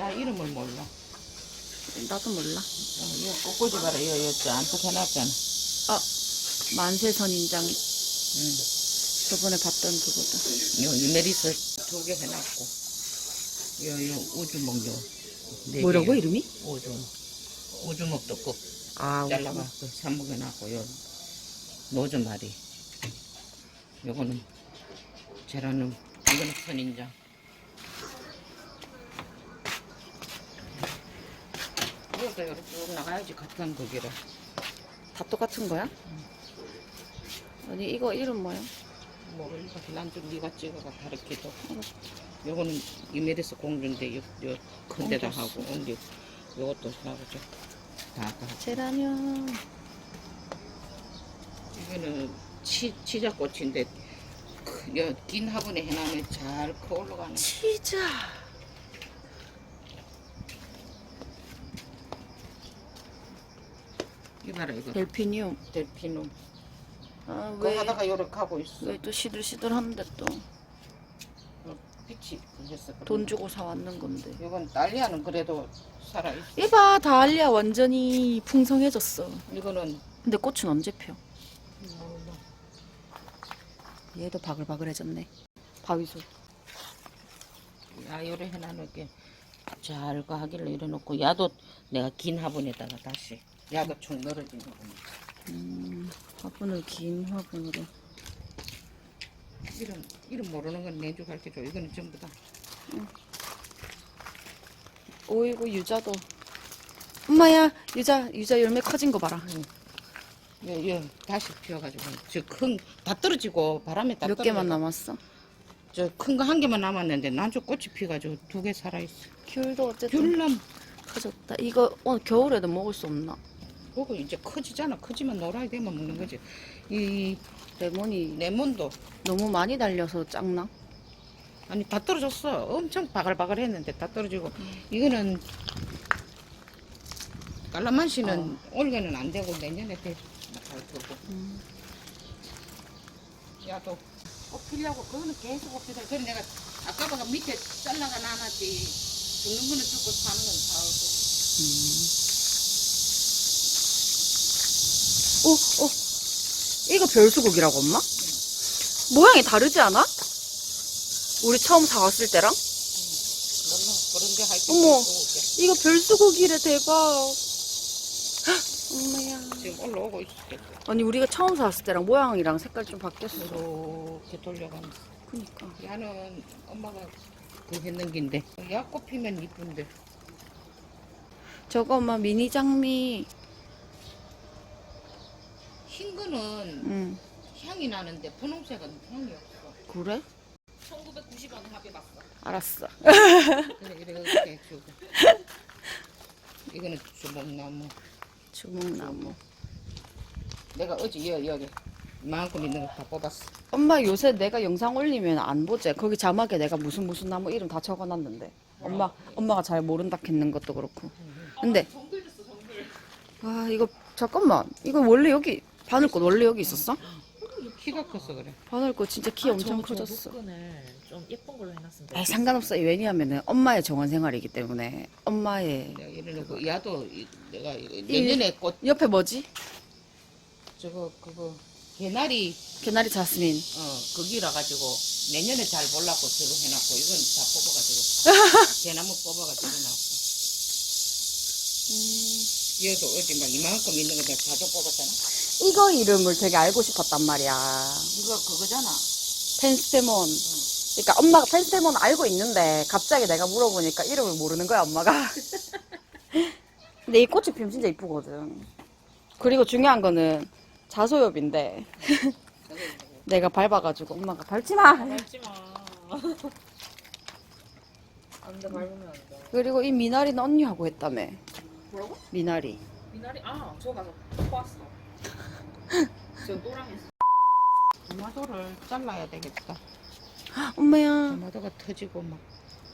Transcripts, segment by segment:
야 이름을 몰라. 나도 몰라. 어, 이거 꽃꽂이 봐라. 이거 이거 잔뜩 해놨잖아. 아, 만세 선인장 응. 저번에 봤던 그거다. 이거 이메리스 두 개 해놨고. 이거 이거 우주목 요. 네 뭐라고 개요. 이름이? 우주. 우주목도 꼭 아, 잘라가 그 삽목해놨고 요 노즈마리. 요거는 제라늄. 이거는 선인장. 이렇게 쭉 나가야지 같은 거기로. 다 똑같은 거야? 아니 이거 이름 뭐야? 모르니까 난좀 네가 찍어가 다르기도. 요거는 이메리스 공주인데 요, 요 큰데다. 하고 언니 요것도 나오죠. 다 다. 제라늄. 이거는 치 치자꽃인데 크- 여, 긴 화분에 해놓으면 잘 커 올라가는. 치자. 이봐라 이거 델피니움. 델피눔. 아, 그거 왜? 하다가 요렇게 하고 있어. 왜 또 시들시들한데 또돈 어, 빛이 그랬어. 주고 사왔는 건데. 이건 딸리아는 그래도 살아 있어. 이봐 다알리아 완전히 풍성해졌어. 이거는 근데 꽃은 언제 펴? 얘도 바글바글해졌네. 바위소. 야요래 해놔놓게 잘 가하길래 이래놓고 야도 내가 긴 화분에다가 다시 축 늘어진 거 보면 음, 화분을 긴 화분으로. 이름 이름 모르는 건 내주 가르쳐줘 이거는 전부 다 오이고 유자도. 엄마야 유자 유자 열매 커진 거 봐라. 여, 여, 다시 피워가지고 저 큰 다 떨어지고 바람에 다몇 개만 떨어져. 남았어? 저큰 거 한 개만 남았는데 난저 꽃이 피가지고 두 개 살아있어 귤도 어쨌든 귤남 커졌다. 이거 오늘 겨울에도 먹을 수 없나? 그거 이제 커지잖아. 커지면 노라이 되면 먹는 거지. 이 레몬이 레몬도. 너무 많이 달려서 짱나? 아니 다 떨어졌어. 엄청 바글바글 했는데 다 떨어지고. 이거는 깔라만시는 올해는 안 되고 내년에 될 거고. 음. 야도 꽃 피려고 그거는 계속 꽃 피다. 그래 내가 아까 보다 밑에 잘라가 나놨지. 죽는 거는 죽고 사는 건 사고 오, 오. 이거 별수국이라고 엄마? 모양이 다르지 않아? 우리 처음 사왔을 때랑? 어머. 이거 별수국이래 대박. 헉, 엄마야. 지금 올라오고 있어 계속 아니 우리가 처음 사왔을 때랑 모양이랑 색깔 좀 바뀌었어. 이렇게 돌려가면서 그니까. 야는 엄마가 그 했는 긴데 야 꽃 피면 이쁜데 저거 엄마 미니 장미. 흰 거는 응. 향이 나는데 분홍색은 향이 없어. 그래? 1990원 합해봤어. 알았어. 그래 이렇게 주고. 이거는 주먹나무. 주먹나무. 내가 어제 여, 여기 이만큼 있는 거 다 뽑았어. 엄마 요새 내가 영상 올리면 안 보지? 거기 자막에 내가 무슨 무슨 나무 이름 다 적어놨는데. 엄마 엄마가 잘 모른다 했는 것도 그렇고. 근데 아 이거 잠깐만 이거 원래 여기 바늘꽃 원래 여기 있었어? 키가 컸어 그래. 바늘꽃 진짜 키 엄청 커졌어. 좀 예쁜 걸로 해놨으면 에이 상관없어 왜냐하면은 엄마의 정원 생활이기 때문에 엄마의 내가 이래놓고 야도 이- 내가 내년에 꽃 옆에 뭐지? 저거 그거 개나리 개나리 자스민. 어 거기라 가지고 내년에 잘 몰라고 저거 해놨고 이건 다 뽑아가지고 대나무 뽑아가지고 해놨고. 얘도 어제 막 이만큼 있는 거 내가 가져 뽑았잖아. 이거 이름을 되게 알고 싶었단 말이야. 이거 그거잖아. 펜스테몬. 그러니까 엄마가 펜스테몬 알고 있는데 갑자기 내가 물어보니까 이름을 모르는 거야 엄마가. 근데 이 꽃이 피면 진짜 이쁘거든. 그리고 중요한 거는 자소엽인데 내가 밟아가지고 엄마가 밟지 마. 밟지 마. 안돼 밟으면 안 돼. 그리고 이 미나리는 언니하고 했다며. 뭐라고? 미나리. 미나리 아 저거 가서 왔어. 저 노랑했어. 토마토를 잘라야 되겠다. 엄마야 토마토가 터지고 막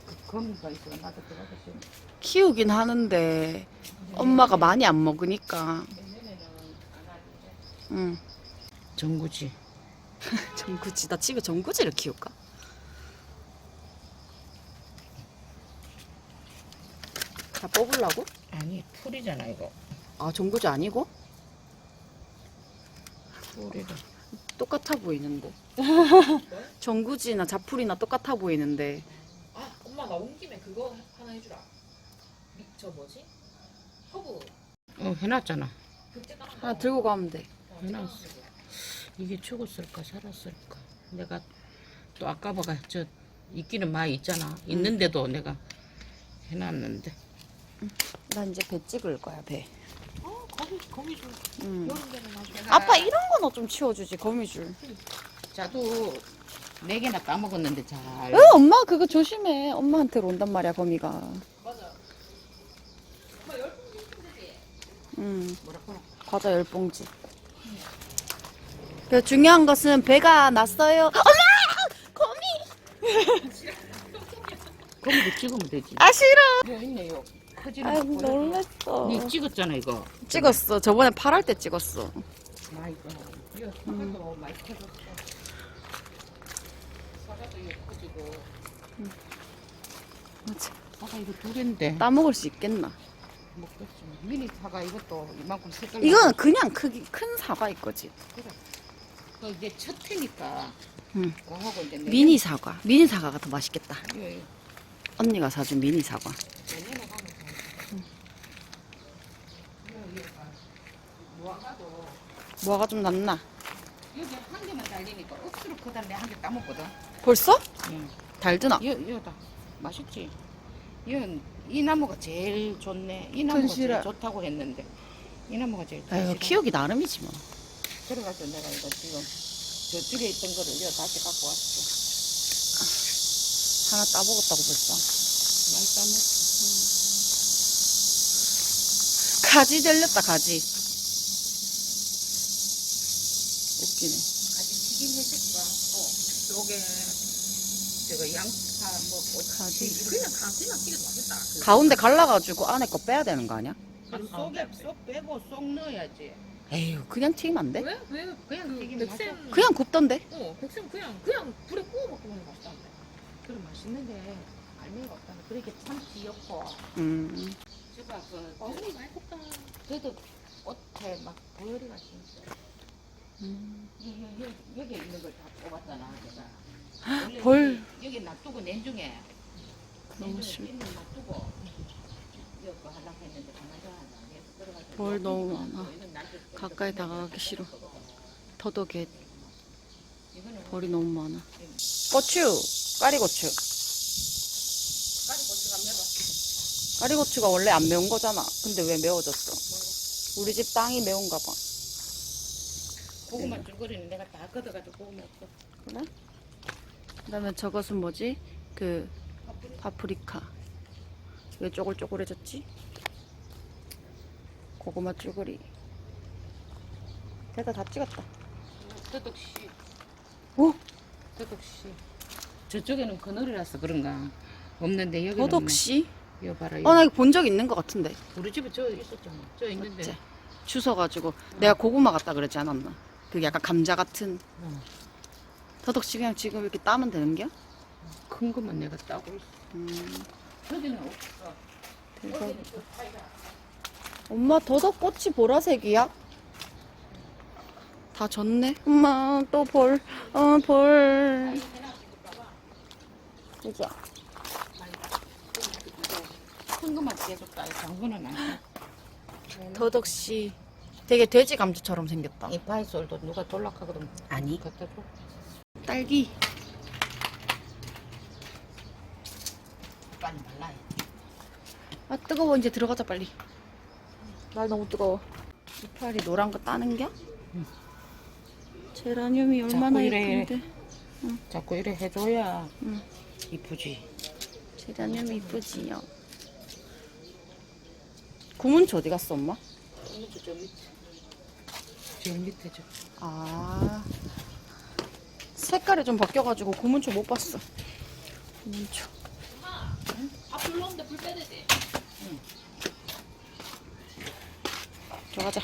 그 거미가 있어. 나도 들어가서 키우긴 하는데 엄마가 많이 안 먹으니까. 응. 정구지. 정구지. 나 집에 정구지를 키울까? 다 뽑으려고? 아니 풀이잖아 이거. 아 전구지 아니고? 풀이를. 똑같아 보이는데. 전구지나 자풀이나 똑같아 보이는데. 아 엄마 나온 김에 그거 하나 해주라. 미, 저 뭐지? 허브. 어 해놨잖아. 그때 딱 하나 들고 가면 돼. 해놨어. 이게 죽었을까 살았을까. 내가 또 아까 봐가 저 있기는 많이 있잖아. 있는데도 내가 해놨는데. 나 이제 배 찍을 거야 배. 어 거미 거미줄. 응. 여름 되면 나중에. 아빠 이런 거나 좀 치워주지 거미줄. 자도 네 개나 까먹었는데 잘. 응 엄마 그거 조심해. 엄마한테로 온단 말이야 거미가. 맞아. 엄마 열. 응. 뭐라고? 과자 열 봉지. 그 중요한 것은 배가 났어요. 엄마 거미. 거기도 찍으면 되지. 아 싫어. 여기 있네 요. 커지는 아이 거 보여줘. 놀랬어. 니 찍었잖아 이거. 찍었어. 저번에 팔할 때 찍었어. 이거 사과도. 사과도. 맞아. 사과 이거 두 개인데. 따 먹을 수 있겠나? 먹겠지. 미니 사과 이것도 이만큼 색깔. 이건 그냥 크기 큰 사과일 거지. 그 이제 첫 해니까. 응. 그거하고 이제 미니 사과. 미니 사과가 더 맛있겠다. 이거 언니가 사준 미니 사과. 내년에 가면 돼. 이거, 이거 봐. 모아가도 뭐가 좀 낫나? 여기 한 개만 달리니까 억수로 커달래 한개 따먹거든. 벌써? 응. 달드나? 이거 이거다. 맛있지. 이건 이 나무가 제일 좋네. 이 나무가 튼실해. 제일 좋다고 했는데 이 나무가 제일 아유 튼실해. 키우기 나름이지 뭐. 그래가지고 내가 이거 지금 저쪽에 있던 거를 이거 다시 갖고 왔어. 하나 따먹었다고 벌써. 많이 따먹었어. 가지 들렸다 가지. 웃기네. 아직 튀김 해줄까? 어. 속에 저거 양파 뭐 가지. 그냥 가 그냥 튀겨도 맛있다. 그 가운데 갈라가지고 안에 거 빼야 되는 거 아니야? 그 속에 쏙 빼고 쏙 넣어야지. 에휴 그냥 튀기면 안 돼? 왜? 왜? 그냥 그 백샘. 그냥 굽던데? 어 백샘 그냥 그냥 불에 구워 먹으면 맛있다는데. 그래 맛있는데 알맹이가 없다는 그렇게 참 귀엽고 음. 제가 그 맛있는 많이 컸다. 저도 옷에 막 보여리가 진짜 음. 여기, 있는 걸 다 뽑았잖아 원래 벌. 여기, 놔두고 냉중에 너무 안 들어가서 벌 너무 많아. 가까이 다가가기 싫어. 더덕에 벌이 너무 많아. 고추, 까리고추. 까리고추가 매워 까리고추가 원래 안 매운 거잖아. 근데 왜 매워졌어? 우리 집 땅이 매운가 봐. 고구마 줄거리는 내가 다 걷어가지고 고구마 없어 그래? 그다음에 저것은 뭐지? 그 파프리카. 왜 쪼글쪼글해졌지? 고구마 쭈그리. 됐다 다 찍었다. 더덕씨 오, 더덕씨 저쪽에는 그늘이라서 그런가 없는데 여기는 더덕씨? 없네. 이거 봐라 어, 이거. 나 이거 본 적 있는 것 같은데. 우리 집에 저 있었잖아 저 있는데 맞지? 주워가지고 내가 고구마 같다 그랬지 않았나? 그게 약간 감자 같은. 어. 더덕씨 그냥 지금 이렇게 따면 되는 겨? 큰 것만 내가 따고 있어 음, 저기는 없어 대박. 엄마 더덕꽃이 보라색이야? 다 졌네. 엄마 또 벌, 어 벌. 그죠? 큰 것만 계속 따 장군은 안 더덕씨 되게 돼지 감자처럼 생겼다. 이 파이솔도 누가 돌락하거든 아니. 갖다 줘 딸기. 빨리 말라야 아 뜨거워 이제 들어가자 빨리. 날 너무 뜨거워. 이파리 노란 거 따는 겨? 응. 제라늄이 얼마나 이래. 예쁜데. 자꾸 이래 해줘야 응. 이쁘지 제라늄이 이쁘지요. 구문초 어디 갔어 엄마? 이것도 저밑 에저 밑에 저아 색깔이 좀 바뀌어가지고 고문초 못 봤어. 고문초. 밥 불러오는데 불 빼야 되지. 들어가자.